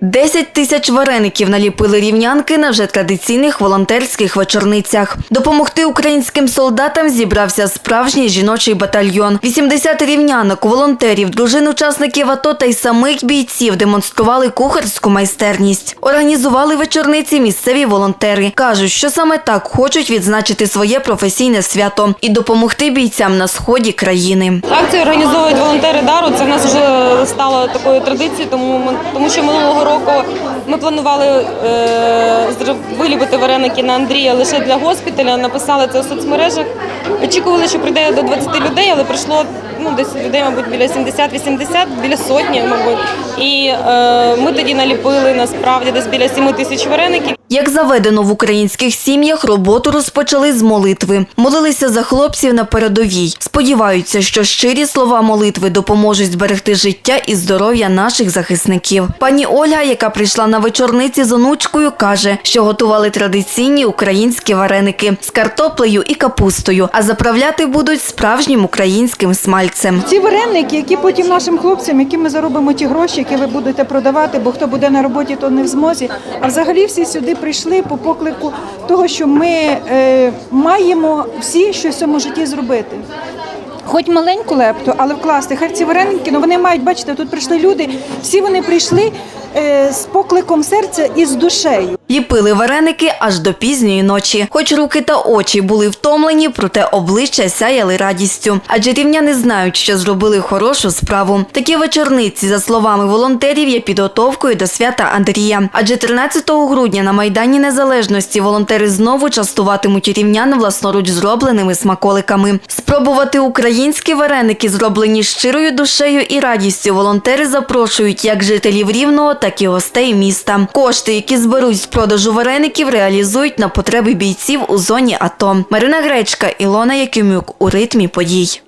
10 тисяч вареників наліпили рівнянки на вже традиційних волонтерських вечорницях. Допомогти українським солдатам зібрався справжній жіночий батальйон. 80 рівнянок, волонтерів, дружин учасників АТО та й самих бійців демонстрували кухарську майстерність. Організували вечорниці місцеві волонтери. кажуть, що саме так хочуть відзначити своє професійне свято і допомогти бійцям на сході країни. Акцію організовують волонтери дару. Це в нас вже стало такою традицією, тому тому що минулого року ми планували е, виліпити вареники на Андрія лише для госпіталя. Написали це у соцмережах. Очікували, що прийде до 20 людей, але прийшло ну десь людей, мабуть, біля 70-80, біля сотні, мабуть. І е, ми тоді наліпили насправді десь біля 7 тисяч вареників. Як заведено в українських сім'ях, роботу розпочали з молитви. Молилися за хлопців на передовій. Сподіваються, що щирі слова молитви допоможуть зберегти життя і здоров'я наших захисників. Пані Ольга, яка прийшла на вечорниці з онучкою, каже, що готували традиційні українські вареники з картоплею і капустою, а заправляти будуть справжнім українським смальцем. Ці вареники, які потім нашим хлопцям, які ми заробимо ті гроші, які ви будете продавати, бо хто буде на роботі, то не в змозі. А взагалі всі сюди прийшли по поклику того, що ми е, маємо всі щось в цьому житті зробити. Хоч маленьку лепту, але вкласти. Хай ці вареники, ну вони мають, бачите, тут прийшли люди, всі вони прийшли е, з покликом серця і з душею. Ліпили вареники аж до пізньої ночі. Хоч руки та очі були втомлені, проте обличчя сяяли радістю. Адже рівняни знають, що зробили хорошу справу. Такі вечорниці, за словами волонтерів, є підготовкою до свята Андрія. Адже 13 грудня на Майдані Незалежності волонтери знову частуватимуть рівнян власноруч зробленими смаколиками. Спробувати українські вареники, зроблені щирою душею і радістю, волонтери запрошують як жителів Рівного, так і гостей міста. Кошти, які зберуть з продажу вареників, реалізують на потреби бійців у зоні АТО. Марина Гречка, Ілона Якимюк у ритмі подій.